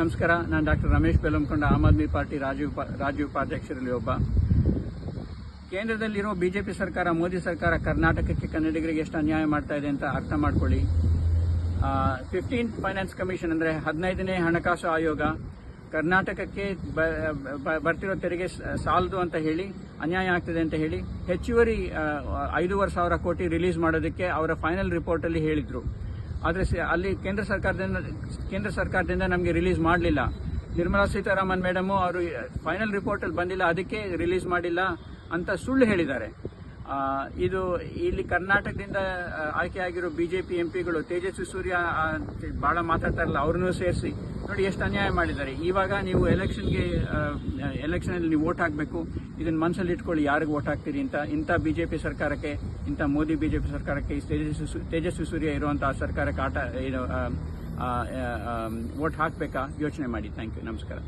ನಮಸ್ಕಾರ, ನಾನು doctor Ramesh ಬೆಲಂಕೊಂಡ Aam Aadmi party ರಾಜ್ಯ ರಾಜ್ಯ ಉಪಾಧ್ಯಕ್ಷರಲ್ಲಿ ಒಬ್ಬ. ಕೇಂದ್ರದಲ್ಲಿರೋ ಬಿಜೆಪಿ ಸರ್ಕಾರ, ಮೋದಿ ಸರ್ಕಾರ ಕರ್ನಾಟಕಕ್ಕೆ ಕನ್ನಡಿಗರಿಗೆ ಎಷ್ಟು ಅನ್ಯಾಯ ಮಾಡ್ತಾ ಇದೆ ಅಂತ ಅರ್ಥ ಮಾಡ್ಕೊಳ್ಳಿ. ಫಿಫ್ಟೀನ್ ಫೈನಾನ್ಸ್ ಕಮಿಷನ್ ಅಂದರೆ ಹದಿನೈದನೇ ಹಣಕಾಸು ಆಯೋಗ ಕರ್ನಾಟಕಕ್ಕೆ ಬರ್ತಿರೋ ತೆರಿಗೆ ಸಾಲದು ಅಂತ ಹೇಳಿ, ಅನ್ಯಾಯ ಆಗ್ತದೆ ಅಂತ ಹೇಳಿ, ಹೆಚ್ಚುವರಿ ಐದೂವರೆ ಸಾವಿರ ಕೋಟಿ ರಿಲೀಸ್ ಮಾಡೋದಕ್ಕೆ ಅವರ ಫೈನಲ್ ರಿಪೋರ್ಟಲ್ಲಿ ಹೇಳಿದ್ರು. ಆದರೆ ಅಲ್ಲಿ ಕೇಂದ್ರ ಸರ್ಕಾರದಿಂದ ಕೇಂದ್ರ ಸರ್ಕಾರದಿಂದ ನಮಗೆ ರಿಲೀಸ್ ಮಾಡಲಿಲ್ಲ. ನಿರ್ಮಲಾ ಸೀತಾರಾಮನ್ ಮೇಡಮು ಅವರು ಫೈನಲ್ ರಿಪೋರ್ಟಲ್ಲಿ ಬಂದಿಲ್ಲ, ಅದಕ್ಕೆ ರಿಲೀಸ್ ಮಾಡಿಲ್ಲ ಅಂತ ಸುಳ್ಳು ಹೇಳಿದ್ದಾರೆ. ಇದು ಇಲ್ಲಿ ಕರ್ನಾಟಕದಿಂದ ಆಯ್ಕೆಯಾಗಿರೋ ಬಿಜೆಪಿ ಎಂಪಿಗಳು ತೇಜಸ್ವಿ ಸೂರ್ಯ ಬಹಳ ಮಾತಾಡ್ತಾರಲ್ಲ, ಅವ್ರನ್ನೂ ಸೇರಿಸಿ. ನೋಡಿ, ಎಷ್ಟು ಅನ್ಯಾಯ ಮಾಡಿದ್ದಾರೆ. ಇವಾಗ ನೀವು ಎಲೆಕ್ಷನ್ಗೆ ಎಲೆಕ್ಷನಲ್ಲಿ ನೀವು ವೋಟ್ ಹಾಕಬೇಕು. ಇದನ್ನು ಮನಸ್ಸಲ್ಲಿ ಇಟ್ಕೊಳ್ಳಿ, ಯಾರಿಗೆ ವೋಟ್ ಹಾಕ್ತೀರಿ ಅಂತ. ಇಂಥ ಬಿಜೆಪಿ ಸರ್ಕಾರಕ್ಕೆ, ಇಂಥ ಮೋದಿ ಬಿಜೆಪಿ ಸರ್ಕಾರಕ್ಕೆ ಈ ತೇಜಸ್ವಿ ಸೂ- ತೇಜಸ್ವಿ ಸೂರ್ಯ ಇರುವಂಥ ಸರ್ಕಾರಕ್ಕೆ ಆಟ ವೋಟ್ ಹಾಕಬೇಕಾ ಯೋಚನೆ ಮಾಡಿ. Thank you. ನಮಸ್ಕಾರ.